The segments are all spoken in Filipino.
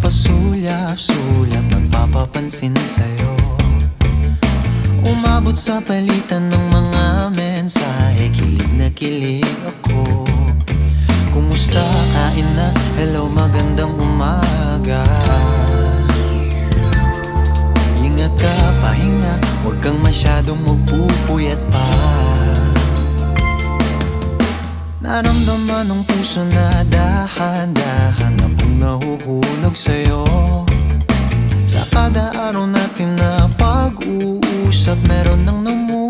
pasulyap-sulyap Nagpapapansin sa'yo Umabot sa palitan ng mga mensahe Kilig na kilig ako Kumusta? Kain na? Hello, magandang umaga Ingat ka, pahinga Huwag kang masyadong magpupuyat pa Naramdaman ng puso na dahan-dahan nahuhulog sa'yo. Sa kada araw natin na pag-uusap Meron nang namumuo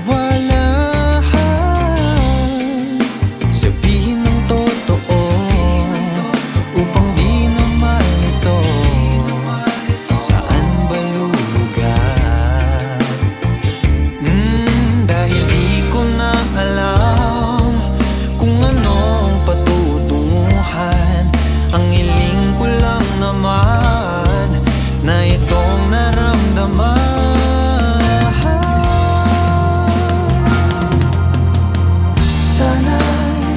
sana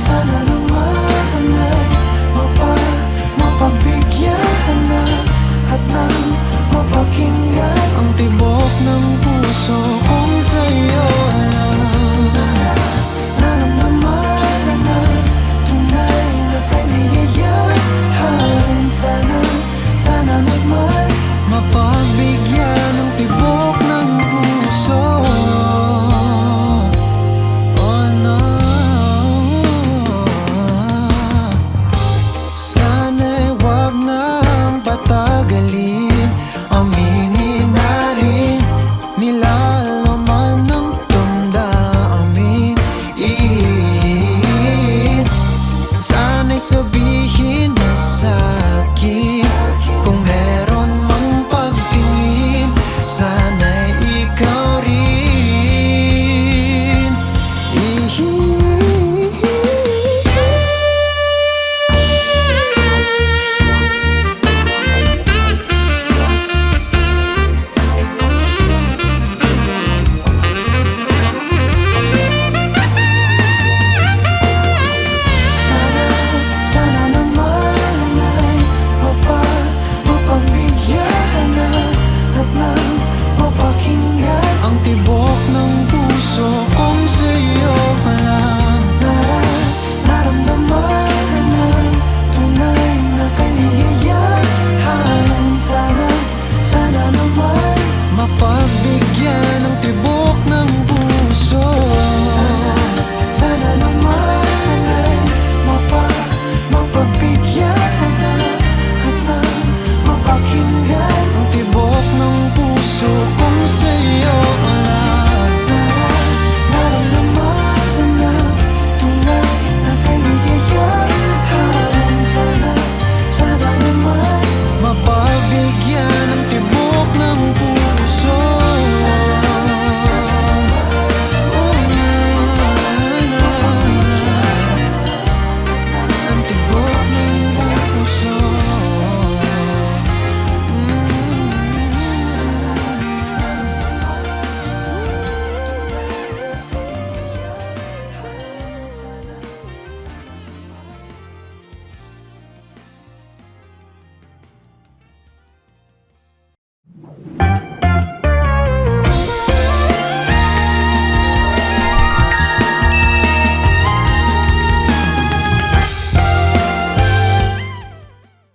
sana